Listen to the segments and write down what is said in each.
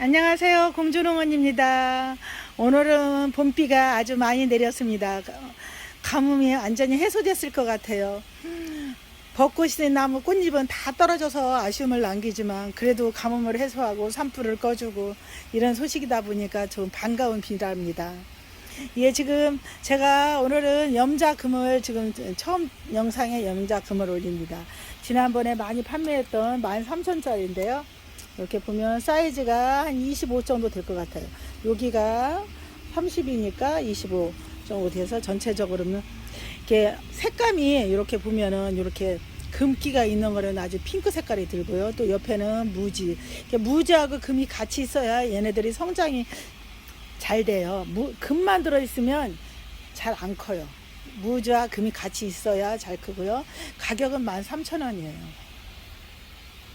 안녕하세요. 공주농원입니다. 오늘은 봄비가 아주 많이 내렸습니다. 가뭄이 완전히 해소됐을 것 같아요. 벚꽃이 나무 꽃잎은 다 떨어져서 아쉬움을 남기지만 그래도 가뭄을 해소하고 산불을 꺼주고 이런 소식이다 보니까 좀 반가운 비랍니다. 예, 지금 제가 오늘은 염자금을 지금 처음 영상에 염자금을 올립니다. 지난번에 많이 판매했던 13,000짜리인데요. 이렇게 보면 사이즈가 한 25 정도 될 것 같아요. 여기가 30이니까 25 정도 돼서 전체적으로는 이렇게 색감이 이렇게 보면은 이렇게 금기가 있는 거는 아주 핑크 색깔이 들고요. 또 옆에는 무지. 무지하고 금이 같이 있어야 얘네들이 성장이 잘 돼요. 무, 금만 들어있으면 잘 안 커요. 무지와 금이 같이 있어야 잘 크고요. 가격은 13,000원이에요.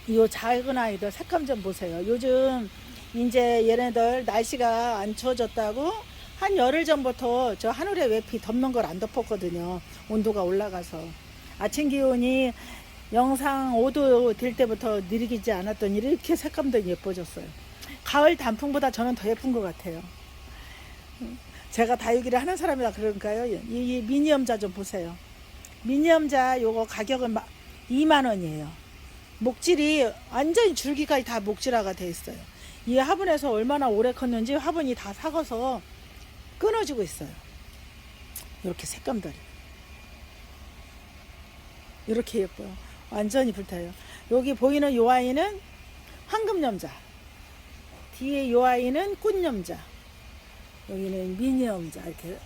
이 작은 아이들 색감 좀 보세요. 요즘 이제 얘네들 날씨가 안 추워졌다고 한 열흘 전부터 저 하늘에 외피 덮는 걸 안 덮었거든요. 온도가 올라가서. 아침 기온이 영상 5도 될 때부터 느리지 않았더니 이렇게 색감도 예뻐졌어요. 가을 단풍보다 저는 더 예쁜 것 같아요. 제가 다육이를 하는 사람이라 그런가요? 이, 이 미니엄자 좀 보세요. 미니엄자 요거 가격은 2만 원이에요. 목질이 완전히 줄기까지 다 목질화가 돼 있어요. 이 화분에서 얼마나 오래 컸는지 화분이 다 삭아서 끊어지고 있어요. 이렇게 색감들이. 이렇게 예뻐요. 완전히 불타요. 여기 보이는 요 아이는 황금염자. 뒤에 요 아이는 꽃염자. 여기는 미니염자. 이렇게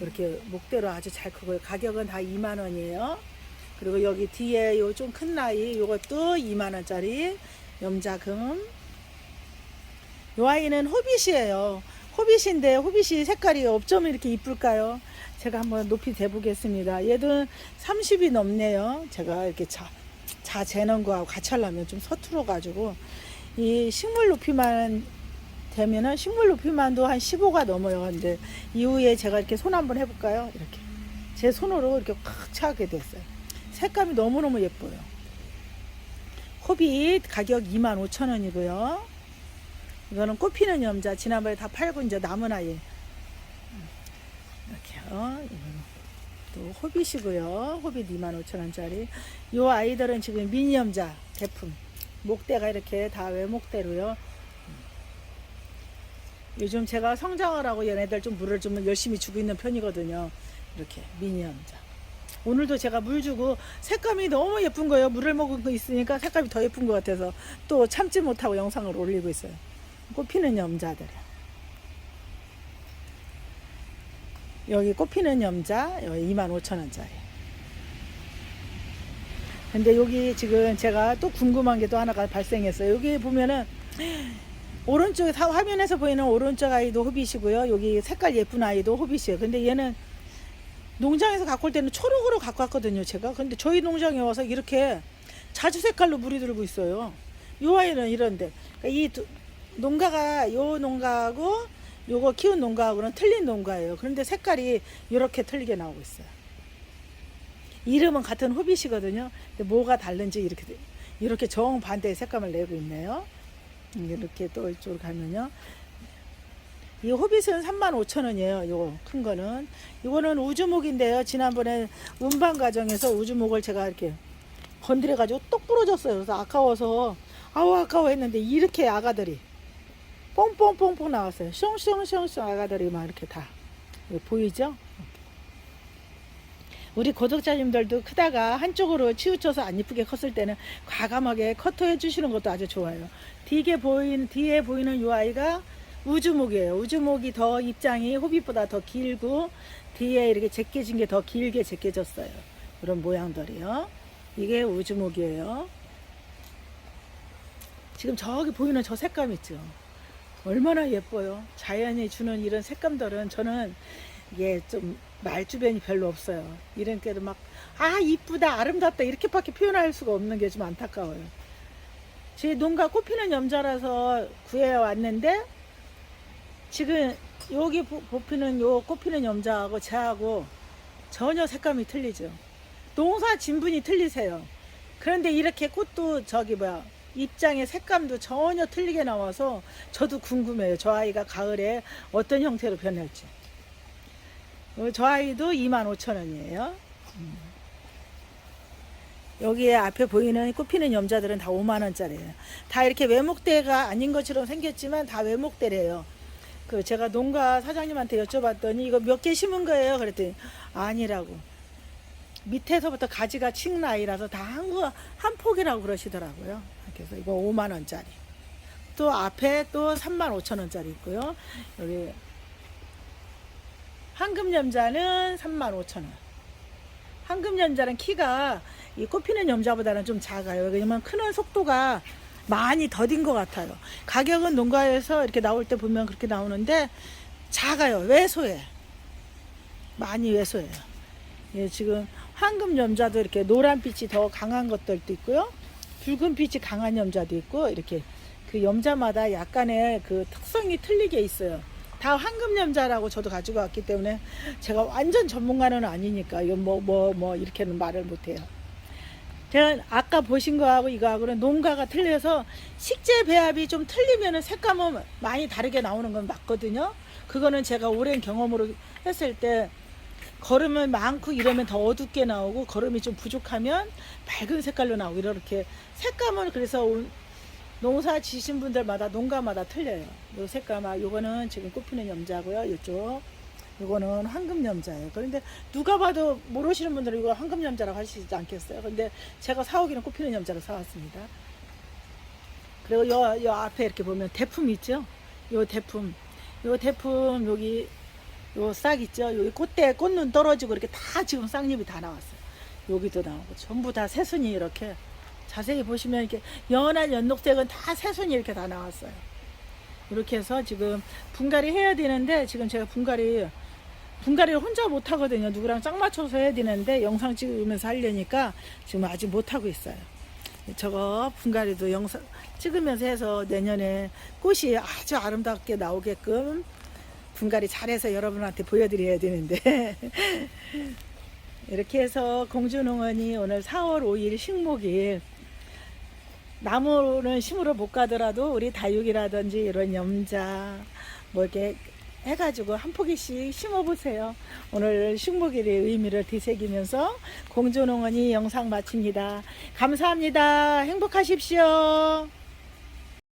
이렇게 목대로 아주 잘 크고요. 가격은 다 2만 원이에요. 그리고 여기 뒤에 요 좀 큰 나이 요것도 2만 원짜리 염자금. 요 아이는 호빗이에요. 호빗인데 호빗이 색깔이 어쩜 이렇게 이쁠까요? 제가 한번 높이 재보겠습니다. 얘도 30이 넘네요. 제가 이렇게 자, 자 재는 거하고 같이 하려면 좀 서툴어 가지고 이 식물 높이만 되면은 식물 높이만도 한 15가 넘어요. 근데 이후에 제가 이렇게 손 한번 해볼까요? 이렇게 제 손으로 이렇게 꽉 차게 됐어요. 색감이 너무너무 예뻐요. 호빗 가격 25,000원이고요. 이거는 꽃피는 염자 지난번에 다 팔고 이제 남은 아이 이렇게요. 또 호빗이고요. 호빗 25,000원짜리. 이 아이들은 지금 미니 염자 제품. 목대가 이렇게 다 외목대로요. 요즘 제가 성장을 하고 얘네들 좀 물을 좀 열심히 주고 있는 편이거든요. 이렇게 미니 염자. 오늘도 제가 물 주고 색감이 너무 예쁜 거예요. 물을 먹은 거 있으니까 색감이 더 예쁜 것 같아서 또 참지 못하고 영상을 올리고 있어요. 꽃피는 염자들. 여기 꽃피는 염자 여기 25,000원짜리. 근데 여기 지금 제가 또 궁금한 게 또 하나가 발생했어요. 여기 보면은 오른쪽에 사- 화면에서 보이는 오른쪽 아이도 호빗이고요. 여기 색깔 예쁜 아이도 호빗이에요. 근데 얘는 농장에서 갖고 올 때는 초록으로 갖고 왔거든요. 제가. 근데 저희 농장에 와서 이렇게 자주 색깔로 물이 들고 있어요. 요 아이는 이런데 그러니까 이 두- 농가가 요 농가하고 요거 키운 농가하고는 틀린 농가예요. 그런데 색깔이 이렇게 틀리게 나오고 있어요. 이름은 같은 호빗이거든요. 근데 뭐가 다른지 이렇게 돼- 이렇게 정반대의 색감을 내고 있네요. 음, 이렇게 또 이쪽으로 가면요. 이 호빗은 35,000원이에요. 요거 큰 거는. 이거는 우주목인데요. 지난번에 음반 과정에서 우주목을 제가 이렇게 건드려 가지고 똑 부러졌어요. 그래서 아까워서 아우 아까워 했는데 이렇게 아가들이 뽕뽕뽕뽕 나왔어요. 숑숑숑숑 아가들이 막 이렇게 다 보이죠? 우리 구독자님들도 크다가 한쪽으로 치우쳐서 안 이쁘게 컸을 때는 과감하게 커트해 주시는 것도 아주 좋아요. 뒤에 보이는 뒤에 보이는 이 아이가 우주목이에요. 우주목이 더 입장이 호빗보다 더 길고 뒤에 이렇게 제껴진 게 더 길게 제껴졌어요. 이런 모양들이요. 이게 우주목이에요. 지금 저기 보이는 저 색감 있죠. 얼마나 예뻐요. 자연이 주는 이런 색감들은 저는 이게 좀 말주변이 별로 없어요. 이런 게도 막, 아, 이쁘다, 아름답다, 이렇게밖에 표현할 수가 없는 게 좀 안타까워요. 제 농가 꽃피는 염자라서 구해 왔는데, 지금 여기 보- 보피는 요 꽃피는 염자하고 제하고 전혀 색감이 틀리죠. 농사 진분이 틀리세요. 그런데 이렇게 꽃도 저기 뭐야, 입장의 색감도 전혀 틀리게 나와서 저도 궁금해요. 저 아이가 가을에 어떤 형태로 변할지. 어, 저 아이도 25,000원이에요. 여기에 앞에 보이는 꽃피는 염자들은 다 5만 원짜리예요. 다 이렇게 외목대가 아닌 것처럼 생겼지만 다 외목대래요. 그 제가 농가 사장님한테 여쭤봤더니 이거 몇 개 심은 거예요? 그랬더니 아니라고. 밑에서부터 가지가 친 나이라서 다한한 폭이라고 그러시더라고요. 그래서 이거 5만 원짜리. 또 앞에 또 3만 5천 원짜리 있고요. 여기 황금 염자는 3만 5천 원. 황금 염자는 키가 이 꽃피는 염자보다는 좀 작아요. 왜냐면 크는 속도가 많이 더딘 것 같아요. 가격은 농가에서 이렇게 나올 때 보면 그렇게 나오는데 작아요. 왜소해. 많이 왜소해요. 예, 지금 황금 염자도 이렇게 노란빛이 더 강한 것들도 있고요. 붉은 빛이 강한 염자도 있고 이렇게 그 염자마다 약간의 그 특성이 틀리게 있어요. 다 황금 염자라고 저도 가지고 왔기 때문에 제가 완전 전문가는 아니니까 이거 뭐 뭐 뭐 이렇게는 말을 못해요. 제가 아까 보신 거하고 이거하고는 농가가 틀려서 식재 배합이 좀 틀리면은 색감은 많이 다르게 나오는 건 맞거든요. 그거는 제가 오랜 경험으로 했을 때 걸음을 많고 이러면 더 어둡게 나오고 걸음이 좀 부족하면 밝은 색깔로 나오고 이렇게 색감은 그래서 올- 농사 지신 분들마다 농가마다 틀려요. 요 색감 아 요거는 지금 꽃피는 염자고요. 이쪽 요거는 황금 염자예요. 그런데 누가 봐도 모르시는 분들은 이거 황금 염자라고 하시지 않겠어요. 근데 제가 사오기는 꽃피는 염자로 사왔습니다. 그리고 요, 요 앞에 이렇게 보면 대품 있죠? 요 대품. 요 대품 여기 요 싹 있죠? 여기 꽃대 꽃눈 떨어지고 이렇게 다 지금 싹잎이 다 나왔어요. 여기도 나오고 전부 다 새순이 이렇게 자세히 보시면 이렇게 연한 연녹색은 다 새순이 이렇게 다 나왔어요. 이렇게 해서 지금 분갈이 해야 되는데 지금 제가 분갈이 분갈이를 혼자 못 하거든요. 누구랑 짝 맞춰서 해야 되는데 영상 찍으면서 하려니까 지금 아직 못 하고 있어요. 저거 분갈이도 영상 찍으면서 해서 내년에 꽃이 아주 아름답게 나오게끔 분갈이 잘해서 여러분한테 보여드려야 되는데 이렇게 해서 공주농원이 오늘 4월 5일 식목일 나무는 심으러 못 가더라도 우리 다육이라든지 이런 염자 뭐 이렇게 해가지고 한 포기씩 심어보세요. 오늘 식목일의 의미를 되새기면서 공주농원이 영상 마칩니다. 감사합니다. 행복하십시오.